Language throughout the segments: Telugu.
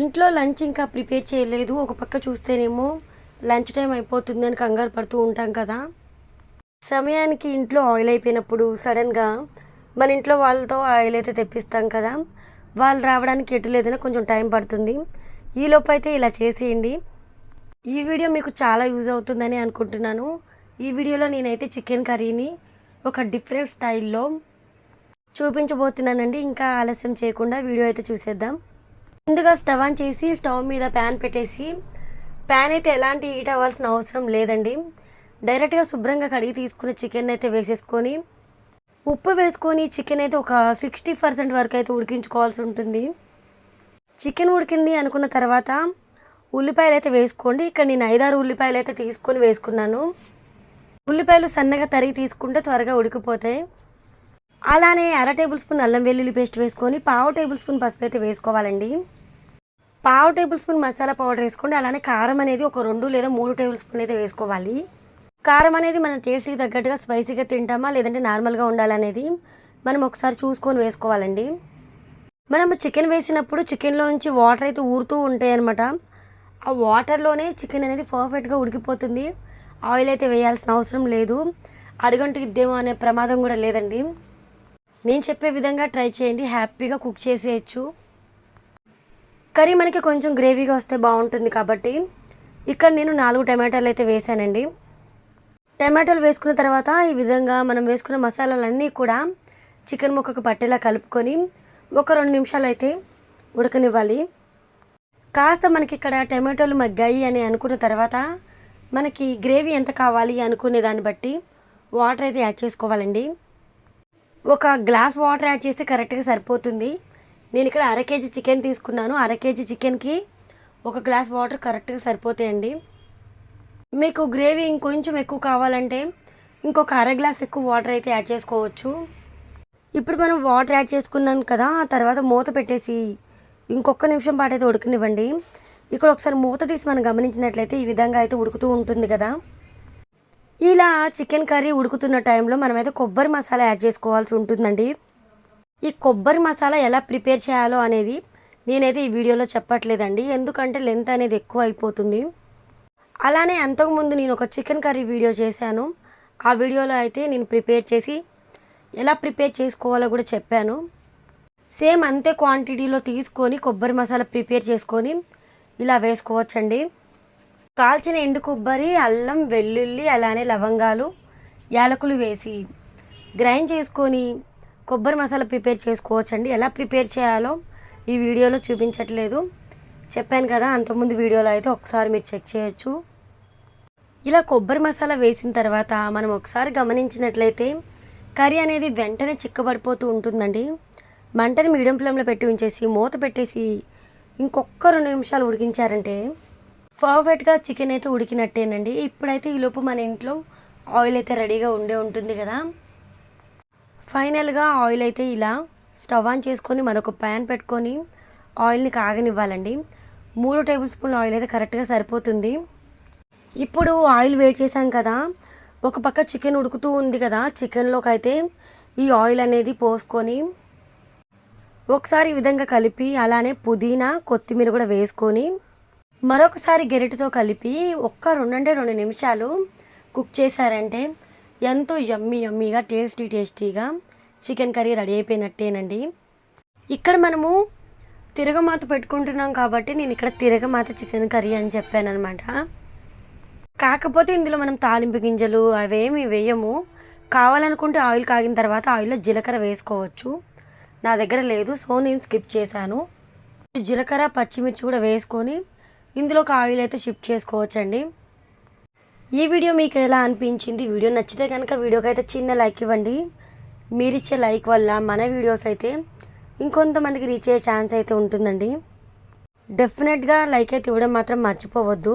ఇంట్లో లంచ్ ఇంకా ప్రిపేర్ చేయలేదు. ఒక పక్క చూస్తేనేమో లంచ్ టైం అయిపోతుంది అని కంగారు పడుతూ ఉంటాం కదా. సమయానికి ఇంట్లో ఆయిల్ అయిపోయినప్పుడు సడన్గా మన ఇంట్లో వాళ్ళతో ఆయిల్ అయితే తెప్పిస్తాం కదా. వాళ్ళు రావడానికి ఎటు లేదని కొంచెం టైం పడుతుంది. ఈలోపు అయితే ఇలా చేసేయండి. ఈ వీడియో మీకు చాలా యూజ్ అవుతుందని అనుకుంటున్నాను. ఈ వీడియోలో నేనైతే చికెన్ కర్రీని ఒక డిఫరెంట్ స్టైల్లో చూపించబోతున్నానండి. ఇంకా ఆలస్యం చేయకుండా వీడియో అయితే చూసేద్దాం. ముందుగా స్టవ్ ఆన్ చేసి స్టవ్ మీద ప్యాన్ పెట్టేసి ప్యాన్ అయితే ఎలాంటి హీట్ అవ్వాల్సిన అవసరం లేదండి. డైరెక్ట్గా శుభ్రంగా కడిగి తీసుకున్న చికెన్ అయితే వేసేసుకొని ఉప్పు వేసుకొని చికెన్ అయితే ఒక సిక్స్టీ పర్సెంట్ వరకు అయితే ఉడికించుకోవాల్సి ఉంటుంది. చికెన్ ఉడికింది అనుకున్న తర్వాత ఉల్లిపాయలు అయితే వేసుకోండి. ఇక్కడ నేను ఐదారు ఉల్లిపాయలు అయితే తీసుకొని వేసుకున్నాను. ఉల్లిపాయలు సన్నగా తరిగి తీసుకుంటే త్వరగా ఉడికిపోతాయి. అలానే అర టేబుల్ స్పూన్ అల్లం వెల్లుల్లి పేస్ట్ వేసుకొని పావు టేబుల్ స్పూన్ పసుపు అయితే వేసుకోవాలండి. పావు టేబుల్ స్పూన్ మసాలా పౌడర్ వేసుకోండి. అలానే కారం అనేది ఒక రెండు లేదా మూడు టేబుల్ స్పూన్ అయితే వేసుకోవాలి. కారం అనేది మనం టేస్ట్కి తగ్గట్టుగా స్పైసీగా తింటామా లేదంటే నార్మల్గా ఉండాలనేది మనం ఒకసారి చూసుకొని వేసుకోవాలండి. మనము చికెన్ వేసినప్పుడు చికెన్లోంచి వాటర్ అయితే ఊరుతూ ఉంటాయి అనమాట ఆ వాటర్లోనే చికెన్ అనేది పర్ఫెక్ట్గా ఉడికిపోతుంది. ఆయిల్ అయితే వేయాల్సిన అవసరం లేదు. అడుగంటిద్దేమో అనే ప్రమాదం కూడా లేదండి. నేను చెప్పే విధంగా ట్రై చేయండి హ్యాపీగా కుక్ చేసేయచ్చు. కర్రీ మనకి కొంచెం గ్రేవీగా వస్తే బాగుంటుంది కాబట్టి ఇక్కడ నేను నాలుగు టమాటాలు అయితే వేసానండి. టమాటాలు వేసుకున్న తర్వాత ఈ విధంగా మనం వేసుకున్న మసాలాలన్నీ కూడా చికెన్ ముక్కకు పట్టేలా కలుపుకొని ఒక రెండు నిమిషాలు అయితే ఉడకనివ్వాలి. కాస్త మనకి ఇక్కడ టమాటోలు మగ్గాయి అని అనుకున్న తర్వాత మనకి గ్రేవీ ఎంత కావాలి అనుకునే దాన్ని బట్టి వాటర్ అయితే యాడ్ చేసుకోవాలండి. ఒక గ్లాస్ వాటర్ యాడ్ చేస్తే కరెక్ట్గా సరిపోతుంది. నేను ఇక్కడ అర కేజీ చికెన్ తీసుకున్నాను. అర కేజీ చికెన్కి ఒక గ్లాస్ వాటర్ కరెక్ట్గా సరిపోతాయండి. మీకు గ్రేవీ ఇంకొంచెం ఎక్కువ కావాలంటే ఇంకొక అర గ్లాస్ ఎక్కువ వాటర్ అయితే యాడ్ చేసుకోవచ్చు. ఇప్పుడు మనం వాటర్ యాడ్ చేసుకున్నాం కదా ఆ తర్వాత మూత పెట్టేసి ఇంకొక నిమిషం పాటు అయితే ఉడకనివ్వండి. ఇక్కడ ఒకసారి మూత తీసి మనం గమనించినట్లయితే ఈ విధంగా అయితే ఉడుకుతూ ఉంటుంది కదా. ఇలా చికెన్ కర్రీ ఉడుకుతున్న టైంలో మనమైతే కొబ్బరి మసాలా యాడ్ చేసుకోవాల్సి ఉంటుందండి. ఈ కొబ్బరి మసాలా ఎలా ప్రిపేర్ చేయాలో అనేది నేనైతే ఈ వీడియోలో చెప్పట్లేదండి. ఎందుకంటే లెంత్ అనేది ఎక్కువ అయిపోతుంది. అలానే అంతకుముందు నేను ఒక చికెన్ కర్రీ వీడియో చేశాను. ఆ వీడియోలో అయితే నేను ప్రిపేర్ చేసి ఎలా ప్రిపేర్ చేసుకోవాలో కూడా చెప్పాను. సేమ్ అంతే క్వాంటిటీలో తీసుకొని కొబ్బరి మసాలా ప్రిపేర్ చేసుకొని ఇలా వేసుకోవచ్చండి. కాల్చిన ఎండు కొబ్బరి అల్లం వెల్లుల్లి అలానే లవంగాలు యాలకులు వేసి గ్రైండ్ చేసుకొని కొబ్బరి మసాలా ప్రిపేర్ చేసుకోవచ్చండి. ఎలా ప్రిపేర్ చేయాలో ఈ వీడియోలో చూపించట్లేదు. చెప్పాను కదా అంతకుముందు వీడియోలో అయితే ఒకసారి మీరు చెక్ చేయొచ్చు. ఇలా కొబ్బరి మసాలా వేసిన తర్వాత మనం ఒకసారి గమనించినట్లయితే కర్రీ అనేది వెంటనే చిక్కబడిపోతూ ఉంటుందండి. మంటని మీడియం ఫ్లేమ్లో పెట్టి ఉంచేసి మూత పెట్టేసి ఇంకొక రెండు నిమిషాలు ఉడికించారంటే పర్ఫెక్ట్గా చికెన్ అయితే ఉడికినట్టేనండి. ఇప్పుడైతే ఈలోపు మన ఇంట్లో ఆయిల్ అయితే రెడీగా ఉండే ఉంటుంది కదా. ఫైనల్గా ఆయిల్ అయితే ఇలా స్టవ్ ఆన్ చేసుకొని మరొక ప్యాన్ పెట్టుకొని ఆయిల్ని కాగనివ్వాలండి. మూడు టేబుల్ స్పూన్ల ఆయిల్ అయితే కరెక్ట్గా సరిపోతుంది. ఇప్పుడు ఆయిల్ వేడి చేసాం కదా. ఒక పక్క చికెన్ ఉడుకుతూ ఉంది కదా. చికెన్లోకి అయితే ఈ ఆయిల్ అనేది పోసుకొని ఒకసారి ఈ విధంగా కలిపి అలానే పుదీనా కొత్తిమీర కూడా వేసుకొని మరొకసారి గెరిటితో కలిపి ఒక్క రెండంటే రెండు నిమిషాలు కుక్ చేశారంటే ఎంతో యమ్మీ యమ్మీగా టేస్టీ టేస్టీగా చికెన్ కర్రీ రెడీ అయిపోయినట్టేనండి. ఇక్కడ మనము తిరగమాత పెట్టుకుంటున్నాం కాబట్టి నేను ఇక్కడ తిరగమాత చికెన్ కర్రీ అని చెప్పాను అనమాట కాకపోతే ఇందులో మనం తాలింపు గింజలు అవేమి వేయము. కావాలనుకుంటే ఆయిల్ కాగిన తర్వాత ఆయిల్లో జీలకర్ర వేసుకోవచ్చు. నా దగ్గర లేదు సో నేను స్కిప్ చేశాను. జీలకర్ర పచ్చిమిర్చి కూడా వేసుకొని ఇందులోకి ఆయిల్ అయితే షిఫ్ట్ చేసుకోవచ్చండి. ఈ వీడియో మీకు ఎలా అనిపించింది? వీడియో నచ్చితే కనుక వీడియోకి అయితే చిన్న లైక్ ఇవ్వండి. మీరు ఇచ్చే లైక్ వల్ల మన వీడియోస్ అయితే ఇంకొంతమందికి రీచ్ అయ్యే ఛాన్స్ అయితే ఉంటుందండి. డెఫినెట్గా లైక్ అయితే ఇవ్వడం మాత్రం మర్చిపోవద్దు.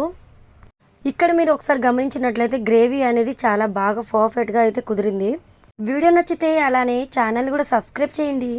ఇక్కడ మీరు ఒకసారి గమనించినట్లయితే గ్రేవీ అనేది చాలా బాగా పర్ఫెక్ట్గా అయితే కుదిరింది. వీడియో నచ్చితే అలానే ఛానల్ కూడా సబ్స్క్రైబ్ చేయండి.